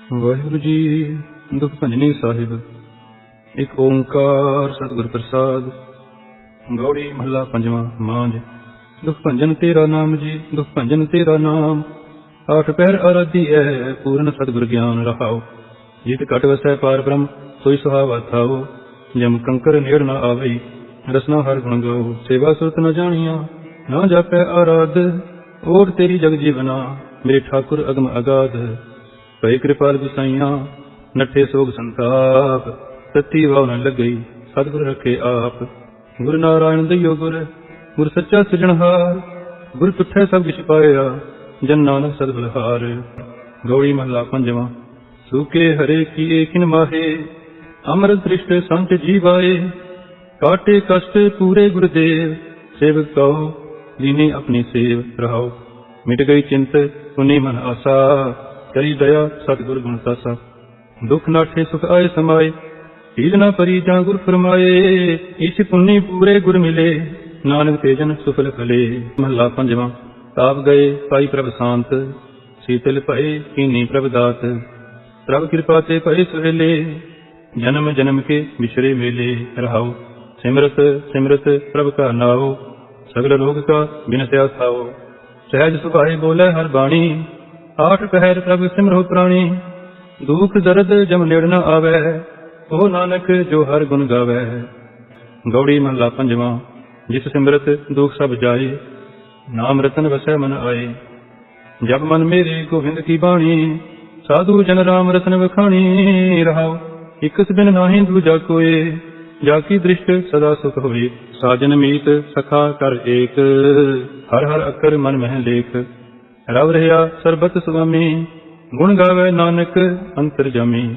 ਵਾਹਿਗੁਰੂ ਜੀ, ਦੁਖ ਭੰਜਨੀ ਸਾਹਿਬ, ਇੱਕ ਓੰਕਾਰ ਸਤਿਗੁਰ ਪ੍ਰਸਾਦ, ਗੌੜੀ ਮਹੱਲਾ ਪੰਜਵਾਂ ਮਾਂਜ ਦੁਖ ਭੰਜਨ ਤੇਰਾ ਨਾਮ ਜੀ, ਦੁਖ ਭੰਜਨ ਤੇਰਾ ਨਾਮ। ਆਠ ਪਹਿਰ ਅਰਾਧੀ ਹੈ ਪੂਰਨ ਸਤਿਗੁਰ ਗਿਆਨ ਰਹਾਓ। ਜਿਤ ਘਟ ਵਸੈ ਪਾਰ ਬ੍ਰਹਮ, ਸੋਈ ਸੁਹਾਵਾ ਥਾਓ। ਜਮ ਕੰਕਰ ਨੇੜ ਨਾ ਆਵੇ ਰਸਨਾ ਹਰ ਗੁਣ ਗਾਓ। ਸੇਵਾ ਸੁਰਤ ਨ ਜਾਣੀਆਂ, ਨਾ ਜਾਪੈ ਆਰਾਧ ਓਟ ਤੇਰੀ ਜਗ ਜੀਵਨਾ। ਮੇਰੇ ਠਾਕੁਰ ਅਗਮ ਅਗਾਧ ਭਈ ਕਿਰਪਾਲ ਗੁਸਾਈਆਂ ਨੱਠੇ ਸੋਗ ਸੰਤਾਪ ਸੱਤੀ ਵਾਉ ਨ ਲੱਗਈ, ਸਤਿਗੁਰ ਰੱਖੇ ਆਪ। ਗੁਰ ਨਾਰਾਇਣ ਦਇਓ ਗੁਰ ਗੁਰ ਸੱਚਾ ਸਿਰਜਣਹਾਰ, ਗੁਰ ਤੁਠੈ ਸਭ ਕਿਛ ਪਾਇਆ, ਜਨ ਨਾਨਕ ਸਦ ਬਲਹਾਰ। ਗੌੜੀ ਮਹਲਾ ਪੰਜਵਾਂ, ਸੂਕੇ ਹਰੇ ਕੀਏ ਕਿਨ ਮਾਹੇ ਅਮਰ ਦ੍ਰਿਸ਼ਟ ਸੰਤ ਜੀਵਾਏ, ਕਾਟੇ ਕਸ਼ਟ ਪੂਰੇ ਗੁਰਦੇਵ, ਸੇਵਕ ਕਉ ਦੀਨੇ ਆਪਣੀ ਸੇਵ ਰਹਾਓ। ਮਿਟ ਗਈ ਚਿੰਤ ਸੁਨੀ ਮਨ ਆਸਾ ਕਰੀ ਦਇਆ ਸਤਿਗੁਰ ਗੁਣ ਤਾਸਾ ਦੁਖ ਨਾਠੇ ਸੁਖ ਆਏ ਸਮਾਏ ਢੀਲ ਨਾ ਪਰੀ ਜਾਂ ਗੁਰ ਫਰਮਾਏ ਇਸ ਪੁੰਨੀ ਪੂਰੇ ਗੁਰ ਮਿਲੇ। ਨਾਨਕ ਤੇਜਨ ਸੁਫਲ ਫਲੇ ਮਹਲਾ ਪੰਜਵਾਂ। ਤਾਪ ਗਏ ਪਾਈ ਪ੍ਰਭ ਸ਼ਾਂਤ, ਸੀਤਲ ਭਏ ਕੀਨੀ ਪ੍ਰਭ ਦਾਤ। ਪ੍ਰਭ ਕਿਰਪਾ ਤੇ ਭਏ ਸੁਹੇਲੇ, ਜਨਮ ਜਨਮ ਕੇ ਵਿਛੜੇ ਮੇਲੇ ਰਹਾਓ। ਸਿਮਰਤ ਸਿਮਰਤ ਪ੍ਰਭ ਕਾ ਨਾਉ ਸਗਲ ਰੋਗ ਕਾ ਬਿਨਸਿਆ ਖਾਓ। ਸਹਿਜ ਸੁਭਾਏ ਬੋਲੇ ਹਰ ਬਾਣੀ ਆਠ ਪਹਿਰ ਪ੍ਰਭ ਸਿਮਰੋ ਪ੍ਰਾਣੀ, ਦੁਖ ਦਰਦ ਜਮ ਨੇੜ ਨ ਆਵੇ, ਉਹ ਨਾਨਕ ਜੋ ਹਰ ਗੁਣ ਗਾਵੇ। ਗੌੜੀ ਮਹਲਾ ਪੰਜਵਾਂ, ਜਿਸ ਸਿਮਰਤ ਦੁਖ ਸਭ ਜਾਏ ਨਾਮ ਰਤਨ ਵਸੈ ਮਨ ਆਏ ਜਬ ਮਨ ਮੇਰੇ ਗੋਬਿੰਦ ਕੀ ਬਾਣੀ, ਸਾਧੂ ਜਨ ਰਾਮ ਰਤਨ ਵਖਾਣੀ ਰਹਾਓ ਇਕਸ ਬਿਨ ਨਾਹੀ ਦੂਜਾ ਕੋਏ। ਜਾ ਕੀ ਦ੍ਰਿਸ਼ਟ ਸਦਾ ਸੁਖ ਹੋਏ ਸਾਜਨ ਮੀਤ ਸਖਾ ਕਰ ਏਕ। ਹਰ ਹਰ ਅੱਖਰ ਮਨ ਮਹਿ ਲੇਖ। ਰਵ ਰਹਾ ਸਰਬਤ ਸੁਆਮੀ, ਗੁਣ ਗਾਵੇ ਨਾਨਕ ਅੰਤਰ ਜਾਮੀ।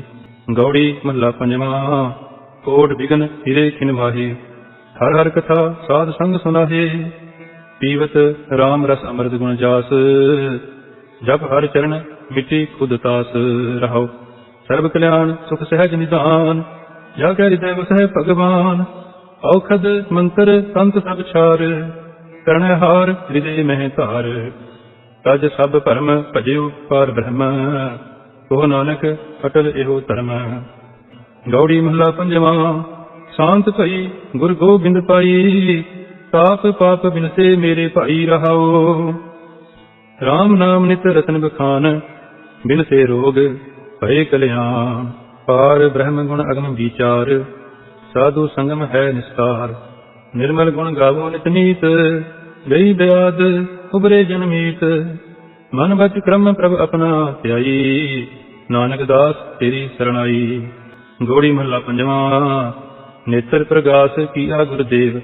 ਗੌੜੀ ਮਹਲਾ ਪੰਜਵਾਂ, ਕੋਟ ਬਿਗਨ ਹਿਰੇ ਖਿਨ ਹਰ ਹਰ ਕਥਾ ਸਾਧ ਸੰਗ ਸੁਨਾਹੇ। ਪੀਵਤ RAM ਰਸ ਅੰਮ੍ਰਿਤ ਗੁਣ ਜਾਸ। ਜਪ ਹਰ ਚਰਨ ਮਿਟੀ ਖੁਦ ਤਾਸ। ਰਹਾਓ ਸਰਬ ਕਲਿਆਣ ਸੁਖ ਸਹਿਜ ਨਿਦਾਨ। ਜਾ ਕੇ ਹਿਰਦੈ ਵਸੈ ਭਗਵਾਨ। ਔਖਦ ਮੰਤਰ ਸੰਤ ਸਭ ਛਾਰ। ਕਰਣ ਹਾਰ ਹਿਰਦੇ ਮਹਿ ਧਾਰ। ਤਜ ਸਭ ਭਰਮ ਭਜਿਓ ਪਾਰ ਬ੍ਰਹਮ, ਕੋ ਨਾਨਕ ਅਟਲ ਇਹੋ ਧਰਮ। ਗੌੜੀ ਮਹਲਾ ਪੰਜਵਾਂ, ਸ਼ਾਂਤ ਭਈ ਗੁਰ ਗੋਬਿੰਦ ਪਾਈ ਤਾਪ ਪਾਪ ਬਿਨਸੇ ਮੇਰੇ ਭਾਈ ਰਹਾਓ RAM ਨਾਮ ਨਿਤ ਰਤਨ ਬਖਾਨ, ਬਿਨਸੇ ਰੋਗ ਭਏ ਕਲਿਆਣ। ਪਾਰ ਬ੍ਰਹਮ ਗੁਣ ਅਗਮ ਵਿਚਾਰ, ਸਾਧੂ ਸੰਗਮ ਹੈ ਨਿਸਤਾਰ। ਨਿਰਮਲ ਗੁਣ ਗਾਵੋ ਨਿਤ ਨੀਤ, ਗਈ ਬਿਆਦ ਉਬਰੇ ਜਨਮੀਤ ਮਨ ਬਚ ਕ੍ਰਮ ਪ੍ਰਭ ਆਪਣਾ ਧਿਆਈ। ਨਾਨਕ ਦਾਸ ਤੇਰੀ ਸਰਣਾਈ। ਗੋੜੀ ਮਹੱਲਾ ਪੰਜਵਾਂ। ਨੇਤਰ ਪ੍ਰਗਾਸ ਕੀਆ ਗੁਰਦੇਵ।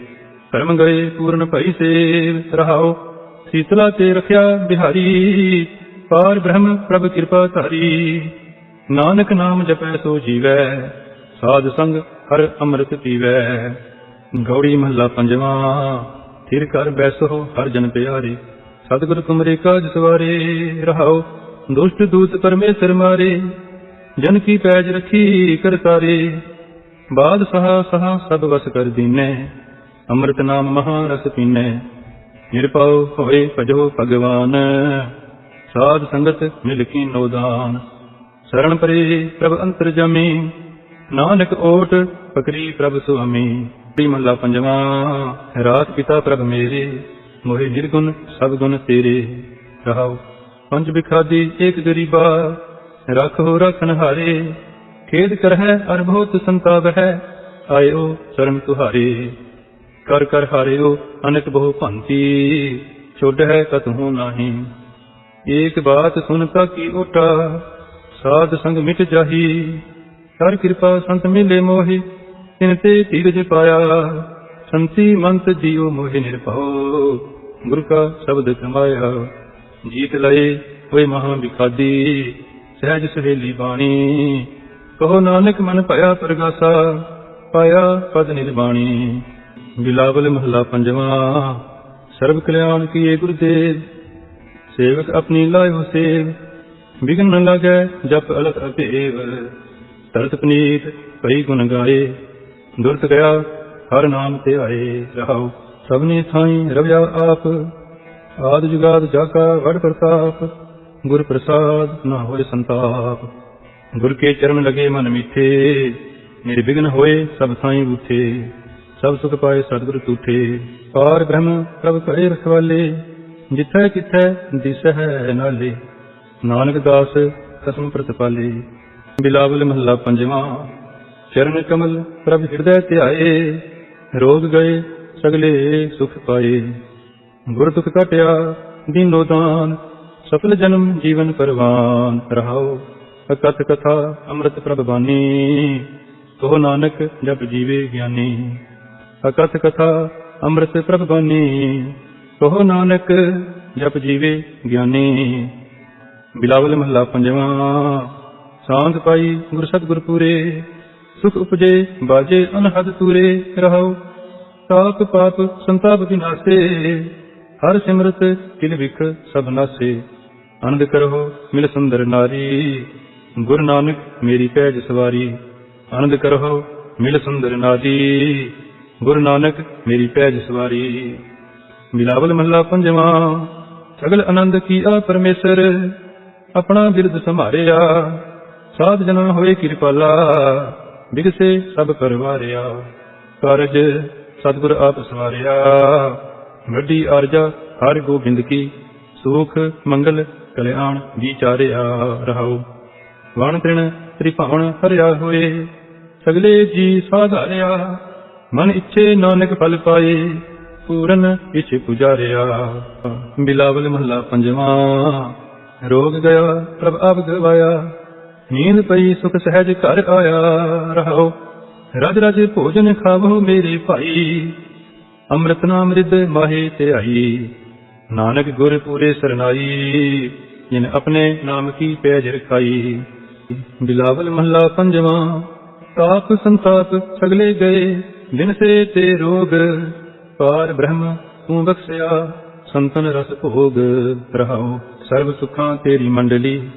ਕਰਮ ਗਏ ਪੂਰਨ ਭਈ ਸੇਵ। ਰਹਾਓ ਸੀਤਲਾ ਤੇ ਰਖਿਆ ਬਿਹਾਰੀ। ਪਾਰ ਬ੍ਰਹਮ ਪ੍ਰਭ ਕਿਰਪਾ ਧਾਰੀ। ਨਾਨਕ ਨਾਮ ਜਪੈ ਸੋ ਜੀਵੈ। ਸਾਧ ਸੰਗ ਹਰ ਅੰਮ੍ਰਿਤ ਪੀਵੈ। ਗੌੜੀ ਮਹੱਲਾ ਪੰਜਵਾਂ। ਥਿਰ ਕਰ ਬੈਸੋ ਹਰ ਜਨ ਪਿਆਰੇ। ਸਤਿਗੁਰ ਤੁਮਰੇ ਕਾਜ ਸਵਾਰੇ, ਰਹਾਓ। ਦੁਸ਼ਟ ਦੂਤ ਪਰਮੇਸ਼ਰ ਮਾਰੇ, ਜਨ ਕੀ ਪੈਜ ਰਖੀ ਕਰਤਾਰੇ ਬਾਦ ਸਹਾ ਸਹਾ ਸਭ ਵਸ ਕਰ ਦੀਨੈ, ਅੰਮ੍ਰਿਤ ਨਾਮ ਮਹਾ ਰਸ ਪੀਨੈ। ਨਿਰਪਉ ਹੋਏ ਭਜੋ ਭਗਵਾਨ, ਸਾਧ ਸੰਗਤ ਮਿਲ ਕੀ ਨੋਦਾਨ ਸਰਣ ਪਰੇ ਪ੍ਰਭ ਅੰਤਰ ਜਮੀ, ਨਾਨਕ ਓਟ ਪਕਰੀ ਪ੍ਰਭ ਸੁਆਮੀ। ਪ੍ਰੀ ਮਹਲਾ ਪੰਜਵਾਂ, ਰਾਤ ਪਿਤਾ ਪ੍ਰਭ ਮੇਰੇ। ਮੋਹਿ ਨਿਰਗੁਣ ਸਭ ਗੁਣ ਤੇਰੇ ਰਹਾਉ। ਪੰਜ ਬਿਖਾਦੀ ਏਕ ਗਰੀਬਾ, ਰੱਖੋ ਰਖਨ ਹਾਰੇ। ਖੇਦ ਕਰਹਿ ਅਰ ਸੰਤਾਪ ਹੈ ਆਇਓ ਸ਼ਰਨ ਤੁਹਾਰੇ। ਕਰ ਕਰ ਹਾਰਿਓ ਅਨਕ ਬਹੁ ਭੰਤੀ ਛੋਟ ਹੈ ਕਤਹੂ ਨਾਹੀ। ਏਕ ਬਾਤ ਸੁਨ ਤਾ ਕੀ ਓਟਾ, ਸਾਧ ਸੰਗ ਮਿਟ ਜਾਹੀ। ਕਰ ਕਿਰਪਾ ਸੰਤ ਮਿਲੇ ਮੋਹਿ, ਤਿਨ ਤੇ ਧੀਰਜ ਪਾਇਆ। ਸੰਤੀ ਮੰਤ ਜੀਉ ਮੋਹਿ ਨਿਰਭਉ। ਗੁਰ ਕਾ ਸ਼ਬਦ ਕਮਾਇਆ, ਜੀਤ ਲਏ ਹੋਏ ਮਹਾ ਵਿਖਾਦੀ, ਸਹਿਜ ਸਹੇਲੀ ਬਾਣੀ। ਕਹੋ ਨਾਨਕ ਮਨ ਭਇਆ ਪ੍ਰਗਾਸਾ, ਪਾਇਆ ਪਦ ਨਿਰਬਾਣੀ। ਬਿਲਾਵਲ ਮਹਲਾ ਪੰਜਵਾਂ, ਸਰਬ ਕਲਿਆਣ ਕੀਏ ਗੁਰਦੇਵ, ਸੇਵਕ ਆਪਣੀ ਲਾਇਓ ਸੇਵ। ਬਿਗਨ ਨ ਲਾਗੈ ਜਪ ਅਲਖ ਅਭੇਵ ਤਰਤ ਪਨੀਤ ਭਈ ਗੁਣ ਗਾਏ। ਦੁਰਤ ਗਿਆ ਹਰ ਨਾਮ ਤੇ ਆਏ ਰਹਾਉ। ਸਭਨੇ ਥਾਈ ਰਵਿਆ ਆਪ। ਆਦ ਜੁਗਾਦ ਜਾਕਾ ਵੜ ਪ੍ਰਤਾਪ। ਗੁਰ ਪ੍ਰਸਾਦ ਨਾ ਹੋਏ ਸੰਤਾਪ। ਗੁਰ ਕੇ ਚਰਨ ਲਗੇ ਮਨ ਮੀਠੇ। ਨਿਰਵਿਘਨ ਹੋਏ ਸਭ ਸਾਈਂ ਬੂਠੇ ਸਭ ਸੁਖ ਪਾਏ ਸਤਿਗੁਰ ਤੂਠੇ। ਪਾਰ ਬ੍ਰਹਮ ਪ੍ਰਭ ਕਰੇ ਰਖਵਾਲੇ। ਜਿਥੈ ਕਿਥੈ ਦਿਸ ਹੈ ਨਾਲੇ। ਨਾਨਕ ਦਾਸ ਕਸਮ ਪ੍ਰਤਪਾਲੇ ਬਿਲਾਵਲ ਮਹੱਲਾ ਪੰਜਵਾਂ। ਚਰਨ ਕਮਲ ਪ੍ਰਭ ਹਿਰਦੈ ਧਿਆਏ। ਰੋਗ ਗਏ, ਸਗਲੇ ਸੁਖ ਪਾਏ। ਗੁਰ ਦੁਖ ਕਟਿਆ ਦੀਨੋ ਦਾਨ, ਸਫਲ ਜਨਮ ਜੀਵਨ ਪਰਵਾਨ। ਰਹਾਓ, ਅਕਥ ਕਥਾ, ਅੰਮ੍ਰਿਤ ਪ੍ਰਭ ਬਾਣੀ ਕਹੋ ਨਾਨਕ, ਜਪ ਜੀਵੇ ਗਿਆਨੀ। ਅਕਥ ਕਥਾ, ਅੰਮ੍ਰਿਤ ਪ੍ਰਭ ਬਾਣੀ ਕਹੋ ਨਾਨਕ, ਜਪ ਜੀਵੇ ਗਿਆਨੀ। ਬਿਲਾਵਲ ਮਹੱਲਾ ਪੰਜਵਾਂ। ਸ਼ਾਂਤ ਪਾਈ ਗੁਰ ਸਤਿਗੁਰ ਪੂਰੇ। ਸੁਖ ਉਪਜੇ, ਬਾਜੇ ਅਨਹਦ ਤੂਰੇ ਰਹਾਓ ਤਾਪ ਪਾਪ ਸੰਤਾਪ ਵਿਨਾਸੇ ਹਰ ਸਿਮਰਤ ਕਿਲ ਵਿਖ ਸਭ ਨਾਸੇ। ਆਨੰਦ ਕਰੋ ਮਿਲ ਸੁੰਦਰ ਨਾਰੀ, ਗੁਰੂ ਨਾਨਕ ਮੇਰੀ ਪੈਜ ਸਵਾਰੀ। ਆਨੰਦ ਕਰੋ ਮਿਲ ਸੁੰਦਰ ਨਾਰੀ, ਗੁਰੂ ਨਾਨਕ ਮੇਰੀ ਪੈਜ ਸਵਾਰੀ। ਮਿਲਾਵਲ ਮਹੱਲਾ ਪੰਜਵਾਂ, ਸਗਲ ਆਨੰਦ ਕੀ ਆ ਪਰਮੇਸ਼ਰ, ਆਪਣਾ ਬਿਰਦ ਸੰਭਾਰਿਆ। ਸਾਧ ਜਨਾਂ ਹੋਏ ਕਿਰਪਾਲਾ ਬਿਗਸੇ ਸਭ ਪਰਵਾਰਿਆ ਕਰਜ ਸਤਿਗੁਰ ਆਪ ਸਵਾਰਿਆ। ਵੱਡੀ ਅਰਜਾ ਹਰ ਗੋਬਿੰਦ ਕੀ, ਸੁਖ, ਮੰਗਲ, ਕਲਿਆਣ ਵਿਚਾਰਿਆ ਰਹਾਉ। ਵਣ ਤ੍ਰਿਣ ਤ੍ਰਿਭਾਵਨ ਹਰਿਆ ਹੋਏ, ਸਗਲੇ ਜੀ ਸਾਧਾਰਿਆ। ਮਨ ਇੱਛੇ ਨਾਨਕ ਫਲ ਪਾਏ, ਪੂਰਨ ਇਛ ਪੁਜਾਰਿਆ। ਬਿਲਾਵਲ ਮਹੱਲਾ ਪੰਜਵਾਂ, ਰੋਗ ਗਿਆ ਪ੍ਰਭ ਆਪ ਗਵਾਇਆ। ਨੀਂਦ ਪਈ, ਸੁਖ ਸਹਿਜ ਘਰ ਆਇਆ ਰਹਾਓ। ਰਜ ਰਜ ਭੋਜਨ ਖਾਵੋ ਮੇਰੇ ਭਾਈ। ਅੰਮ੍ਰਿਤ ਨਾਮ ਰਿਦ ਮਾਹੇ ਤੇ ਆਈ। ਨਾਨਕ ਗੁਰ ਪੂਰੇ ਸਰਨਾਈ, ਜਿਨ ਆਪਣੇ ਨਾਮ ਕੀ ਪੈਜ ਰਖਾਈ। ਬਿਲਾਵਲ ਮਹੱਲਾ ਪੰਜਵਾਂ ਤਾਪ ਸੰਤਾਪ ਸਗਲੇ ਗਏ। ਦਿਨ ਸੇ ਤੇ ਰੋਗ, ਪਾਰ ਬ੍ਰਹਮ ਤੂੰ ਬਖਸ਼ਿਆ। ਸੰਤਨ ਰਸ ਭੋਗ ਰਹਾਓ। ਸਰਬ ਸੁਖਾਂ ਤੇਰੀ ਮੰਡਲੀ।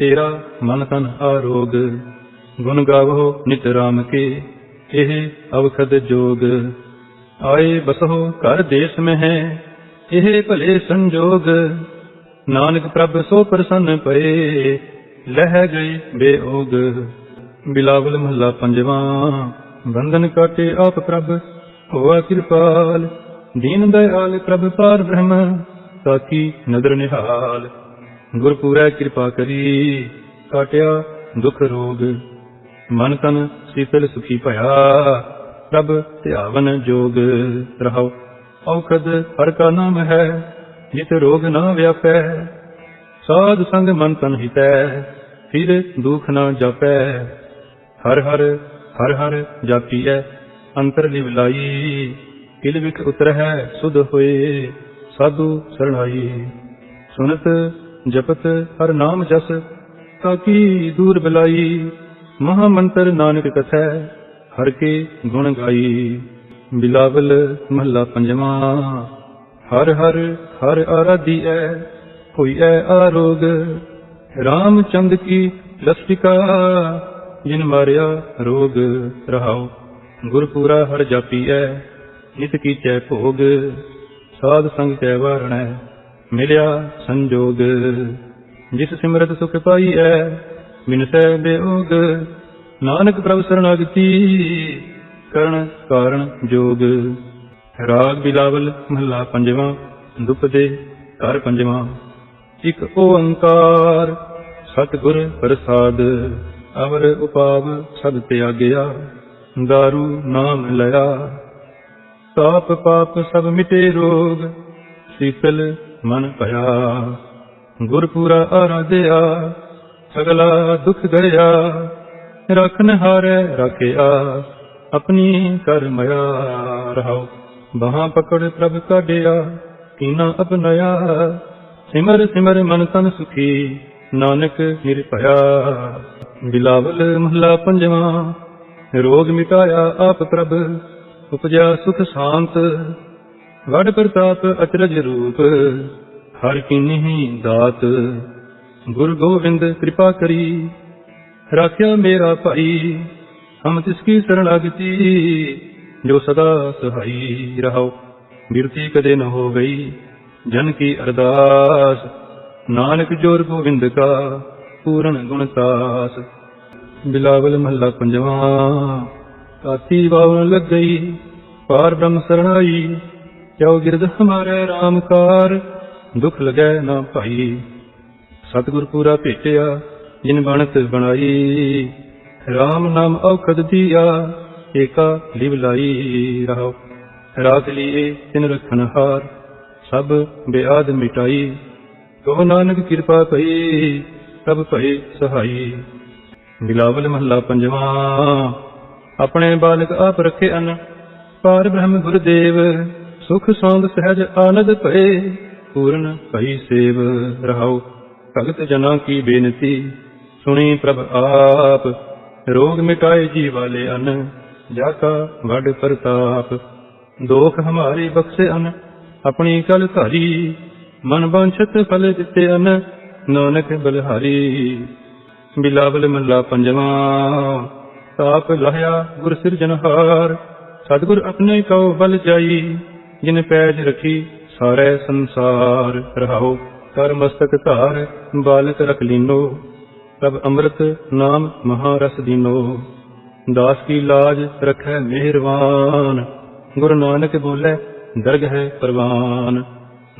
ਤੇਰਾ ਮਨ ਤਨ ਆਰੋਗ। ਗੁਣ ਗਾਵੋ ਨਿਤ ਰਾਮ ਕੇ, ਇਹ ਅਵਖਦ ਜੋਗ। ਆਏ ਬਸਹੁ ਘਰ ਦੇਸ ਮਹਿ ਹੈ ਇਹ ਭਲੇ ਸੰਜੋਗ। ਨਾਨਕ ਪ੍ਰਭ ਸੋ ਪ੍ਰਸੰਨ ਪਏ, ਲਹਿ ਗਏ ਬੇਓਗ। ਬਿਲਾਵਲ ਮਹੱਲਾ ਪੰਜਵਾਂ, ਬੰਧਨ ਕਾਟੇ ਆਪ ਪ੍ਰਭ, ਹੋਆ ਕਿਰਪਾਲ। ਦੀਨ ਦਇਆਲ ਪ੍ਰਭ ਪਾਰ ਬ੍ਰਹਮ ਤਾਕੀ ਨਦਰ ਨਿਹਾਲ। ਗੁਰ ਪੂਰੈ ਕਿਰਪਾ ਕਰੀ, ਕਾਟਿਆ ਦੁਖ ਰੋਗ, ਮਨ ਤਨ ਸੀਤਲ ਸੁਖੀ ਭਇਆ, ਪ੍ਰਭ ਧਿਆਵਨ ਜੋਗ ਰਹਾਉ। ਔਖਦ ਹਰ ਕਾ ਨਾਮ ਹੈ ਜਿਤ ਰੋਗ ਨਾ ਵਿਆਪੈ। ਸਾਧ ਸੰਗ ਮਨ ਤਨ ਹਿਤੈ, ਫਿਰ ਦੁਖ ਨਾ ਜਾਪੈ। ਹਰ ਹਰ ਹਰ ਹਰ ਜਾਪੀਐ, ਅੰਤਰ ਲਿਵ ਲਾਈ। ਕਿਲ ਵਿਖ ਉਤਰਹਿ ਸੁਧ ਹੋਏ, ਸਾਧੂ ਸਰਣਾਈ। ਸੁਨਤ ਜਪਤ ਹਰ ਨਾਮ ਜਸ ਤਾਕੀ ਦੂਰ ਬਲਾਈ? ਮਹਾ ਮੰਤਰ ਨਾਨਕ ਕਥੈ, ਹਰ ਕੇ ਗੁਣ ਗਾਈ। ਬਿਲਾਵਲ ਮਹੱਲਾ ਪੰਜਵਾਂ, ਹਰ ਹਰ ਹਰ ਆਰਾਧੀਐ, ਹੋਈਐ ਆਰੋਗ। ਰਾਮਚੰਦ ਕੀ ਲਸਟਿਕਾ ਜਿਨ ਮਾਰਿਆ ਰੋਗ। ਰਹਾਉ ਗੁਰਪੂਰਾ ਹਰ ਜਾਪੀਐ, ਨਿਤ ਕੀਚੈ ਭੋਗ। ਸਾਧ ਸੰਗ ਕੈ ਵਾਰਣੈ ਮਿਲਿਆ ਸੰਜੋਗ, ਜਿਸ ਸਿਮਰਤ ਸੁਖ ਪਾਈਐ ਮਿਨਸੈ ਬੇਓਗ ਨਾਨਕ ਪ੍ਰਭ ਸਰਣਾਗਤੀ ਕਰਨ ਕਾਰਨ ਜੋਗ। ਰਾਗ ਬਿਲਾਵਲ ਮਹੱਲਾ ਪੰਜਵਾਂ ਦੁਪਦੇ ਘਰ ਪੰਜਵਾਂ। ਇਕ ਓੰਕਾਰ, ਸਤਿਗੁਰ ਪ੍ਰਸਾਦ, ਅਵਰ ਉਪਾਵ ਸਭ ਤਿਆਗਿਆ, ਦਾਰੂ ਨਾਮ ਲਿਆ। ਤਾਪ ਪਾਪ ਸਭ ਮਿਟੇ ਰੋਗ, ਸੀਤਲ ਮਨ ਭਇਆ। ਗੁਰਪੂਰਾ ਆਰਾਧਿਆ, ਸਗਲਾ ਦੁਖ ਗਇਆ ਰਖਨ ਹਾਰੈ ਰਖਿਆ, ਆਪਣੀ ਕਰ ਰਹਾਉ ਬਾਹਾਂ ਪਕੜ ਪ੍ਰਭ ਕਾਢਿਆ, ਕੀਨਾ ਅਪਨਾਇਆ। ਸਿਮਰ ਸਿਮਰ ਮਨ ਤਨ ਸੁਖੀ, ਨਾਨਕ ਨਿਰਭਇਆ। ਬਿਲਾਵਲ ਮਹਲਾ ਪੰਜਵਾਂ, ਰੋਗ ਮਿਟਾਇਆ ਆਪ ਪ੍ਰਭ, ਉਪਜਿਆ ਸੁਖ ਸ਼ਾਂਤ। ਵਡ ਪ੍ਰਤਾਪ ਅਚਰਜ ਰੂਪ, ਹਰ ਕਿਨਹੀ ਦਾਤ। ਗੁਰ ਗੋਬਿੰਦ ਕਿਰਪਾ ਕਰੀ, ਰਾਖਿਆ ਮੇਰਾ ਭਾਈ, ਹਮ ਤਿਸ ਕੀ ਸਰਣਾਗਤੀ ਜੋ ਸਦਾ ਸਹਾਈ ਰਹੋ ਬਿਰਤੀ ਕਦੇ ਨ ਹੋ ਗਈ, ਜਨ ਕੀ ਅਰਦਾਸ। ਨਾਨਕ ਜੋਰ ਗੋਬਿੰਦ ਕਾ ਪੂਰਨ ਗੁਣ ਤਾਸ ਬਿਲਾਵਲ ਮਹੱਲਾ ਪੰਜਵਾਂ ਕਾਤੀ ਬਾਵਨ ਲੱਗ ਗਈ ਪਾਰ ਬ੍ਰਹਮ ਸਰਣਾਈ। ਕਿਉ ਗਿਰਦ ਹਮਾਰੇ RAM ਕਾਰ ਦੁਖ ਲਗੈ ਨਾ ਭਾਈ। ਸਤਿਗੁਰ ਪੂਰਾ ਭੇਟਿਆ, ਜਿਨ ਬਣਤ ਬਣਾਈ। RAM ਨਾਮ ਔਖਦ ਦੀਆ ਏਕਾ ਲਿਵ ਲਾਈ ਰਹਾਓ। ਰਾਤ ਲੀਏ ਤਿਨ ਰਖਨ ਹਾਰ, ਸਭ ਬਿਆਦ ਮਿਟਾਈ। ਕੋ ਨਾਨਕ ਕਿਰਪਾ ਪਈ ਸਭ ਭਏ ਸਹਾਈ। ਬਿਲਾਵਲ ਮਹੱਲਾ ਪੰਜਵਾਂ, ਆਪਣੇ ਬਾਲਕ ਆਪ ਰੱਖੇ ਅਨ, ਪਾਰ ਬ੍ਰਹਮ ਗੁਰਦੇਵ। ਸੁਖ ਸੌਂਦ ਸਹਿਜ ਆਨੰਦ ਭਏ, ਪੂਰਨ ਭਈ ਸੇਵ ਰਹਾਉ। ਭਗਤ ਜਨਾਂ ਕੀ ਬੇਨਤੀ, ਸੁਣੀ ਪ੍ਰਭ ਆਪ। ਰੋਗ ਮਿਟਾਏ ਜੀ ਅਨ ਜਾ ਕਾ ਵੱਡ ਪ੍ਰਤਾਪ। ਦੋਖ ਹਮਾਰੇ ਬਖਸ਼ੇ ਅਨ, ਆਪਣੀ ਕਲ ਧਾਰੀ। ਮਨ ਵਾਂਛਤ ਫਲ ਦਿੱਤੇ ਅਨ, ਨਾਨਕ ਬਲਹਾਰੀ। ਬਿਲਾਵਲ ਮੱਲਾ ਪੰਜਵਾਂ ਤਾਪ ਲਹਿਆ ਗੁਰ ਸਿਰਜਨਹਾਰ ਸਤਿਗੁਰ ਆਪਣੇ ਕਉ ਬਲ ਜਾਈ। ਜਿਨ ਪੈਜ ਰਖੀ ਸਾਰੇ ਸੰਸਾਰ ਰਹਾਓ। ਕਰ ਮਸਤਕ ਧਾਰ ਬਾਲਕ ਰਖ ਲੀਨੋ। ਪ੍ਰਭ ਅੰਮ੍ਰਿਤ ਨਾਮ ਮਹਾਰਸ ਦੀਨੋ। ਦਾਸ ਕੀ ਲਾਜ ਰਖੈ ਮਿਹਰਵਾਨ। ਗੁਰੂ ਨਾਨਕ ਬੋਲੇ, ਦਰਗ ਹੈ ਪ੍ਰਵਾਨ।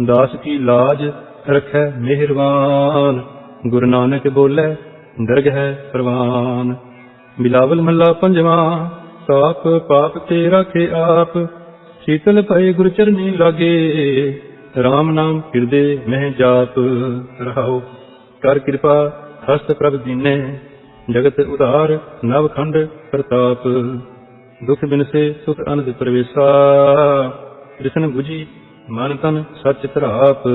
ਦਾਸ ਕੀ ਲਾਜ ਰਖੈ ਮਿਹਰਵਾਨ। ਗੁਰੂ ਨਾਨਕ ਬੋਲੇ, ਦਰਗ ਹੈ ਪ੍ਰਵਾਨ। ਬਿਲਾਵਲ ਮੱਲਾ ਪੰਜਵਾਂ, ਤਾਪ ਪਾਪ ਤੇ ਰਾਖੇ ਆਪ। ਸ਼ੀਤਲ ਭਏ ਗੁਰ ਚਰਨੀ ਲਾਗੇ। RAM ਨਾਮ ਹਿਰਦੇ ਮਹਿ ਜਾਪ। ਰਹਾਓ, ਕਰ ਕਿਰਪਾ ਹਸਤ ਪ੍ਰਭ ਦੀਨੇ ਜਗਤ ਉਧਾਰ, ਨਵ ਪ੍ਰਤਾਪ। ਦੁਖ ਬਿਨਸੇ ਸੁਖ ਅਨੰਦ ਪ੍ਰਵੇਸਾ। ਜਿਸਨ 부ਜੀ ਮਨ ਤਨ ਸਚ ਧਰਾਪ।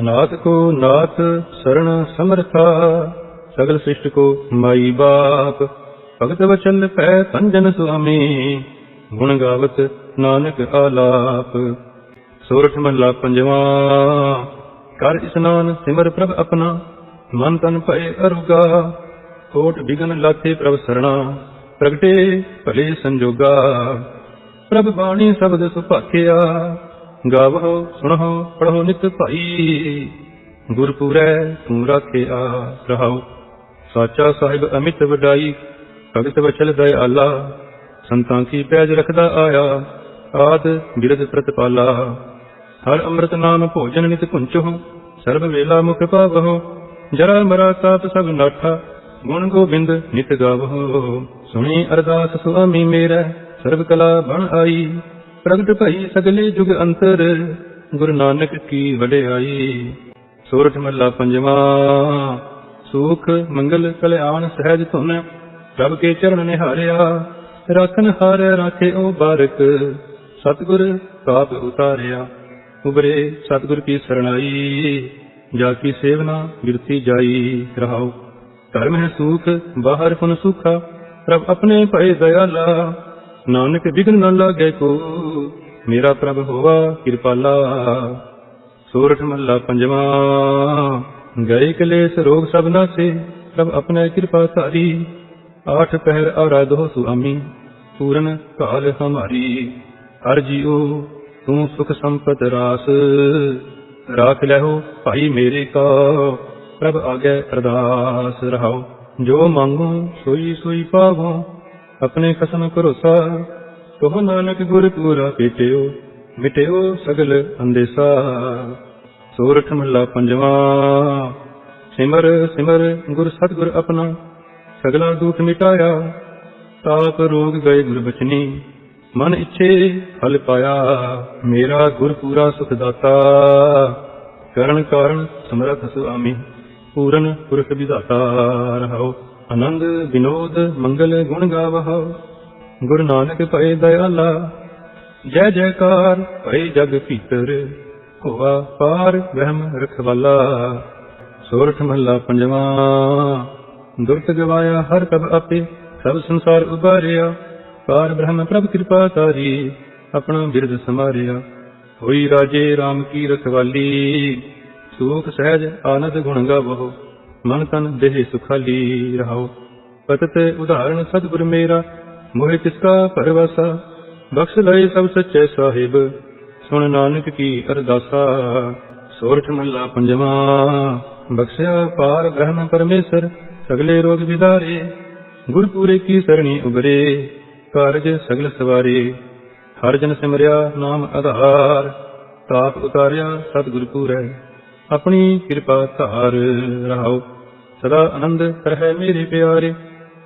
ਅਨਾਥ ਕੋ ਨਾਥ ਸਰਣ ਸਮਰਥਾ। ਸਗਲ ਸ੍ਰਿਸ਼ਟ ਕੋ ਮਾਈ ਬਾਪ। ਭਗਤ ਵਚਨ ਪੈ ਤੰਜਨ ਸੁਆਮੀ। ਗੁਣ ਗਾਵਤ ਨਾਨਕ ਆਲਾਪ। ਸੋਰਠ ਮਹਲਾ ਪੰਜਵਾਂ। ਕਰ ਇਸਨਾਨ ਸਿਮਰ ਪ੍ਰਭ ਆਪਣਾ, ਮਨ ਤਨ ਭਏ ਅਰੁਗਾ। ਕੋਟ ਬਿਗਨ ਲਾਥੇ ਪ੍ਰਭ ਸਰਣਾ, ਪ੍ਰਗਟੇ ਭਲੇ ਸੰਜੋਗਾ। ਪ੍ਰਭ ਬਾਣੀ ਸ਼ਬਦ ਸੁਭਾਖਿਆ ਗਾਵੋ ਸੁਣੋ ਪੜੋ ਨਿਤ ਭਾਈ। ਗੁਰਪੂਰੈ ਤੂੰ ਰਾਖਿਆ ਰਹਾਉ। ਸਾਚਾ ਸਾਹਿਬ ਅਮਿਤ ਵਡਾਈ, ਭਗਤ ਵਚਲ ਦਇਆਲਾ। ਸੰਤਾਂ ਕੀ ਪੈਜ ਰਖਦਾ ਆਇਆ ਆਦ ਬਿਰਦ ਪ੍ਰਤਪਾਲਾ। ਹਰ ਅੰਮ੍ਰਿਤ ਨਾਮ ਭੋਜਨ ਨਿਤ ਕੁੰਚੋ ਸਰਬ ਵੇਲਾ ਮੁਖ ਪਾਵਹੁ ਜਰਾ ਮਰਾ ਤਾਪ ਸਭ ਨਾਠਾ, ਗੁਣ ਗੋਬਿੰਦ ਨਿਤ ਗਾਵਹੁ। ਸੁਣੀ ਅਰਦਾਸ ਸੁਆਮੀ ਮੇਰਾ, ਸਰਬ ਕਲਾ ਬਣ ਆਈ। ਪ੍ਰਗਟ ਭਈ ਸਗਲੇ ਜੁਗ ਅੰਤਰ, ਗੁਰੂ ਨਾਨਕ ਕੀ ਵਡਿਆਈ। ਸੋਰਠ ਮੱਲਾ ਪੰਜਵਾਂ, ਸੁਖ, ਮੰਗਲ, ਕਲਿਆਣ ਸਹਿਜ ਧੁਨ, ਪ੍ਰਭ ਕੇ ਚਰਨ ਨਿਹਾਰਿਆ। ਰਾਖਨ ਹਾਰ ਰਾਖੇ ਉਹ ਬਾਰਕ। ਸਤਿਗੁਰ ਪਾਪ ਉਤਾਰਿਆ, ਉਬਰੇ ਸਤਿਗੁਰ ਕੀ ਸਰਣਾਈ, ਜਾ ਕੀ ਸੇਵਨਾ ਬਿਰਤੀ ਜਾਈ ਰਹਾਉ। ਧਰਮ ਹੈ ਸੁਖ, ਬਾਹਰ ਪੁਨ ਸੁਖਾ, ਪ੍ਰਭ ਆਪਣੇ ਭਏ ਦਇਆਲਾ, ਨਾਨਕ ਵਿਗਨ ਨ ਲਾਗੇ ਕੋ, ਮੇਰਾ ਪ੍ਰਭ ਹੋਵਾ ਕਿਰਪਾਲਾ। ਸੋਰਠ ਮੱਲਾ ਪੰਜਵਾਂ, ਗਏ ਕਲੇਸ਼ ਰੋਗ ਸਭ ਨਾਸੇ, ਪ੍ਰਭ ਆਪਣੇ ਕਿਰਪਾ ਧਾਰੀ। ਆਠ ਪਹਿਰ ਆਰਾ ਦੋ ਸੁਆਮੀ, ਪੂਰਨ ਕਾਲ ਹਮਾਰੀ। ਹਰ ਜੀਉ, ਤੂੰ ਸੁਖ ਸੰਪਤ ਰਾਸ। ਰਾਖ ਲੈਹੋ ਭਾਈ ਮੇਰੇ ਕਾ, ਪ੍ਰਭ ਆਗੇ ਅਰਦਾਸ। ਰਹਾਓ, ਜੋ ਮੰਗੋ ਸੋਈ ਸੋਈ ਪਾਵੋ, ਆਪਣੇ ਕਸਮ ਭਰੋਸਾ। ਕਹੋ ਨਾਨਕ ਗੁਰ ਪੂਰਾ ਪੇਟਿਓ, ਮਿਟਿਓ ਸਗਲ ਅੰਦੇਸਾ। ਸੋਰਠ ਮਹਲਾ ਪੰਜਵਾਂ, ਸਿਮਰ ਸਿਮਰ ਗੁਰ ਸਤਗੁਰ ਆਪਣਾ, ਸਗਲਾ ਦੁਖ ਮਿਟਾਇਆ। ਤਾਪ ਰੋਗ ਗਏ ਗੁਰ ਬਚਨੀ। ਮਨ ਇੱਛੇ ਫਲ ਪਾਇਆ, ਮੇਰਾ ਗੁਰ ਪੂਰਾ ਸੁਖ ਦਾਤਾ ਕਰਨ ਕਾਰਨ ਸਮਰਥ ਸੁਆਮੀ, ਪੂਰਨ ਪੁਰਖ ਵਿਧਾਤਾ ਰਹਾਓ। ਆਨੰਦ, ਵਿਨੋਦ, ਮੰਗਲ ਗੁਣ ਗਾਵਹੁ ਗੁਰੂ ਨਾਨਕ ਭਏ ਦਇਆਲਾ, ਜੈ ਜੈਕਾਰ ਭਏ ਜਗ ਭੀਤਰ ਹੋਆ ਪਾਰ ਬ੍ਰਹਮ ਰਖਵਾਲਾ। ਸੋਰਠ ਮਹਲਾ ਪੰਜਵਾਂ, ਦੁਰਤ ਗਵਾਇਆ ਹਰ ਕਬ ਆਪੇ, ਸਭ ਸੰਸਾਰ ਉਬਾਰਿਆ ਪਾਰ ਬ੍ਰਹਮ ਪ੍ਰਭ ਕਿਰਪਾ ਤਾਰੀ ਆਪਣਾ ਬਿਰਦ ਸਮਾਰਿਆ ਹੋਈ ਰਾਜੇ RAM ਕੀ ਰਖਵਾਲੀ, ਸੁਖ ਸਹਿਜ ਆਨੰਦ ਗੁਣ ਗਾਵੋ, ਮਨ ਤਨ ਦੇਹ ਸੁਖਾਲੀ ਰਹਾਓ ਪਤਤ ਉਦਾਹਰਣ ਸਤਿਗੁਰ ਮੇਰਾ, ਮੋਹਿ ਤਿਸਕਾ ਪਰਵਾਸਾ, ਬਖਸ਼ ਲਏ ਸਭ ਸੱਚੇ ਸਾਹਿਬ, ਸੁਣ ਨਾਨਕ ਕੀ ਅਰਦਾਸਾ। ਸੋਰਠ ਮੱਲਾ ਪੰਜਵਾਂ, ਬਖਸ਼ਿਆ ਪਾਰ ਬ੍ਰਹਮ ਪਰਮੇਸ਼ਰ, ਸਗਲੇ ਰੋਗ ਵਿਦਾਰੇ, ਗੁਰਪੂਰੇ ਕੀ ਸਰਣੀ ਉਬਰੇ ਕਾਰਜ ਸਗਲ ਸਵਾਰੀ, ਹਰ ਜਨ ਸਿਮਰਿਆ ਨਾਮ ਆਧਾਰ, ਤਾਪ ਉਤਾਰਿਆ ਸਤਿਗੁਰ ਪੂਰੈ, ਆਪਣੀ ਕਿਰਪਾ ਧਾਰ ਰਹਾਓ। ਸਦਾ ਆਨੰਦ ਰਹਿ ਮੇਰੇ ਪਿਆਰੇ,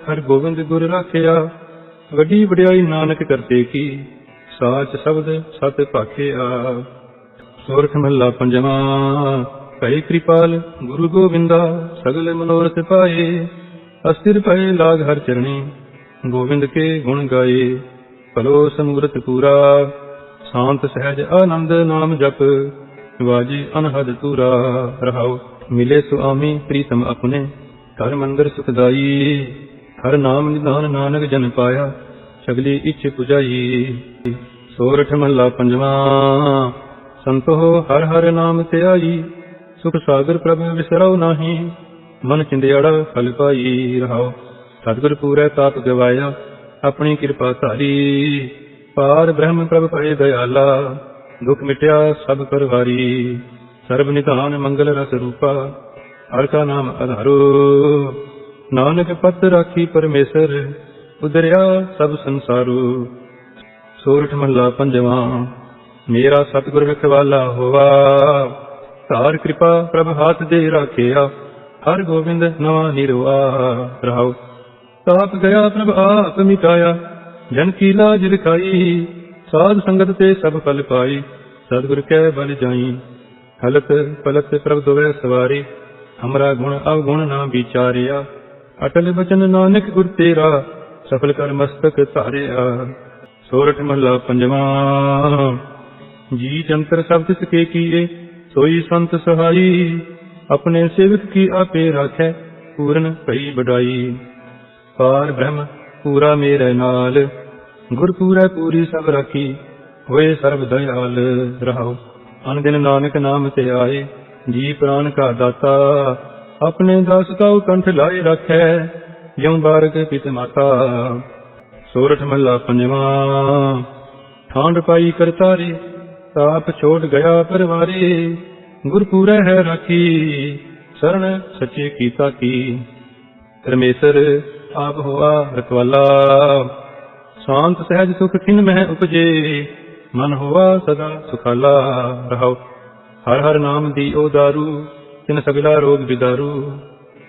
ਹਰ ਗੋਬਿੰਦ ਗੁਰ ਰਾਖਿਆ। ਵੱਡੀ ਵਡਿਆਈ ਨਾਨਕ ਕਰਤੇ ਕੀ, ਸਾਚ ਸ਼ਬਦ ਸਤ ਭਾਖਿਆ ਸੁਰਖ ਮਹੱਲਾ ਪੰਜਵਾਂ, ਭਈ ਕਿਰਪਾਲ ਗੁਰੂ ਗੋਬਿੰਦਾ, ਸਗਲ ਮਨੋਰਥ ਪਾਏ। ਅਸਥਿਰ ਭਏ ਲਾਗ ਹਰ ਚਰਣੀ ਗੋਬਿੰਦ ਕੇ ਗੁਣ ਗਾਏ, ਭਲੋ ਸਮੂਰਤ ਪੂਰਾ, ਸ਼ਾਂਤ ਸਹਿਜ ਆਨੰਦ ਨਾਮ ਜਪ, ਵਾਜੀ ਅਨਹਦ ਤੂਰਾ ਰਹਾਉ, ਮਿਲੇ ਸੁਆਮੀ ਪ੍ਰੀਤਮ ਆਪਣੇ, ਘਰ ਮੰਦਰ ਸੁਖਦਾਈ ਹਰ ਨਾਮ ਨਿਧਾਨ ਨਾਨਕ ਜਨ ਪਾਇਆ ਸਗਲੀ ਇੱਛ ਪੁਜਾਈ, ਸੋਰਠ ਮਹੱਲਾ ਪੰਜਵਾਂ, ਸੰਤੋ ਹਰ ਹਰ ਨਾਮ ਧਿਆਈ, ਸੁਖ ਸਾਗਰ ਪ੍ਰਭ ਵਿਸਰਉ ਨਾਹੀ, ਮਨ ਚਿੰਦਿਆੜਾ ਫਲ ਪਾਈ, ਰਹਾਉ ਸਤਿਗੁਰ ਪੂਰੈ ਤਾਪ ਗਵਾਇਆ, ਆਪਣੀ ਕਿਰਪਾ ਧਾਰੀ। ਪਾਰ ਬ੍ਰਹਮ ਪ੍ਰਭ ਭਏ ਦਇਆਲਾ, ਦੁਖ ਮਿਟਿਆ ਸਭ ਪਰਵਾਰੀ। ਸਰਬ ਨਿਧਾਨ ਮੰਗਲ ਰਸ ਰੂਪਾ, ਹਰ ਕਾ ਨਾਮ ਆਧਾਰੋ। ਨਾਨਕ ਪਤ ਰਾਖੀ ਪਰਮੇਸ਼ਰ ਉਦਰਿਆ ਸਭ ਸੰਸਾਰੂ। ਸੋਰਠ ਮਹੱਲਾ ਪੰਜਵਾਂ, ਮੇਰਾ ਸਤਿਗੁਰ ਰਖਵਾਲਾ ਹੋਵਾ ਧਾਰ ਕਿਰਪਾ ਪ੍ਰਭ ਹਾਥ ਦੇ ਰਾਖਿਆ, ਹਰ ਗੋਬਿੰਦ ਨਵਾ ਨਿਰਵਾ ਰਹਾਉ ਤਾਪ ਗਿਆ ਪ੍ਰਭ ਆਪ ਮਿਟਾਇਆ ਜਨ ਕੀ ਲਾਜ ਰਖਾਈ, ਸਾਧ ਸੰਗਤ ਤੇ ਸਭ ਫਲ ਪਾਈ, ਸਤਿਗੁਰ ਕੈ ਬਲ ਜਾਈ। ਹਲਤ ਪਲਤ ਪ੍ਰਭ ਦੋਵੇ ਸਵਾਰੀ, ਹਮਰਾ ਗੁਣ ਅਵਗੁਣ ਨਾ ਵਿਚਾਰਿਆ। ਅਟਲ ਬਚਨ ਨਾਨਕ ਗੁਰ ਤੇਰਾ, ਸਫਲ ਕਰ ਮਸਤਕ ਧਾਰਿਆ। ਸੋਰਠ ਮਹਲਾ ਪੰਜਵਾਂ ਜੀ ਜੰਤਰ ਸਭ ਤਿਸ ਕੇ ਕੀਏ, ਸੋਈ ਸੰਤ ਸਹਾਈ। ਆਪਣੇ ਸੇਵਕ ਕੀ ਆਪੇ ਰਾਖੈ, ਪੂਰਨ ਭਈ ਬਡਾਈ ਪਾਰ ਬ੍ਰਹਮ ਪੂਰਾ ਮੇਰੇ ਨਾਲ। ਗੁਰ ਪੂਰਾ ਪੂਰੀ ਸਭ ਰਾਖੀ, ਹੋਏ ਸਰਬ ਦਇਆਲ ਰਹਾਉ। ਅਨ ਨਾਨਕ ਨਾਮ ਤੇ ਆਏ, ਜੀ ਪ੍ਰਾਨ ਕਾ ਦਾਤਾ। ਆਪਣੇ ਦਾਸ ਕਾ ਕੰਠ ਲਾਏ ਰੱਖੈ, ਜਿਉ ਬਾਰਕ ਪਿਤ ਮਾਤਾ। ਸੋਰਠ ਮਹੱਲਾ ਪੰਜਵਾਂ, ਠਾਂਡ ਪਾਈ ਕਰਤਾਰੇ, ਤਾਪ ਛੋੜ ਗਿਆ ਪਰਵਾਰੇ। ਗੁਰ ਹੈ ਰਾਖੀ, ਸਰਣ ਸੱਚੇ ਕੀਤਾ ਕੀ। ਪਰਮੇਸ਼ਰ ਆਪ ਹੋਆ ਰਖਵਾਲਾ ਸ਼ਾਂਤ ਸਹਿਜ ਸੁਖ ਖਿਨ ਮਹਿ ਉਪਜੇ, ਮਨ ਹੋਆ ਸਦਾ ਸੁਖਾਲਾ ਰਹਾਉ। ਹਰ ਹਰ ਨਾਮ ਦੀ ਓ ਦਾਰੂ, ਤਿਨ ਸਗਲਾ ਰੋਗ ਵਿਦਾਰੂ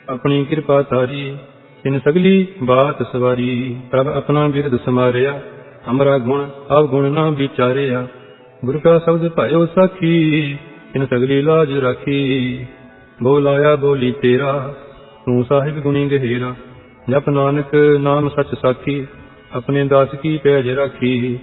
ਆਪਣੀ ਕਿਰਪਾ ਤਾਰੀ ਤਿਨ ਸਗਲੀ ਬਾਤ ਸਵਾਰੀ। ਪ੍ਰਭ ਆਪਣਾ ਬਿਰਦ ਸਮਾਰਿਆ ਹਮਰਾ ਗੁਣ ਅਵਗੁਣ ਨਾ ਵਿਚਾਰਿਆ। ਗੁਰੂ ਕਾ ਸ਼ਬਦ ਭਾਇਓ ਸਾਖੀ, ਤਿਨ ਸਗਲੀ ਲਾਜ ਰਾਖੀ। ਬੋਲਾਇਆ ਬੋਲੀ ਤੇਰਾ, ਤੂੰ ਸਾਹਿਬ ਗੁਣੀ ਗਹਿਰਾ। ਜਪ ਨਾਨਕ ਨਾਮ ਸੱਚ ਸਾਖੀ ਆਪਣੇ ਦਾਸ ਕੀ ਪੈਜ ਰਾਖੀ।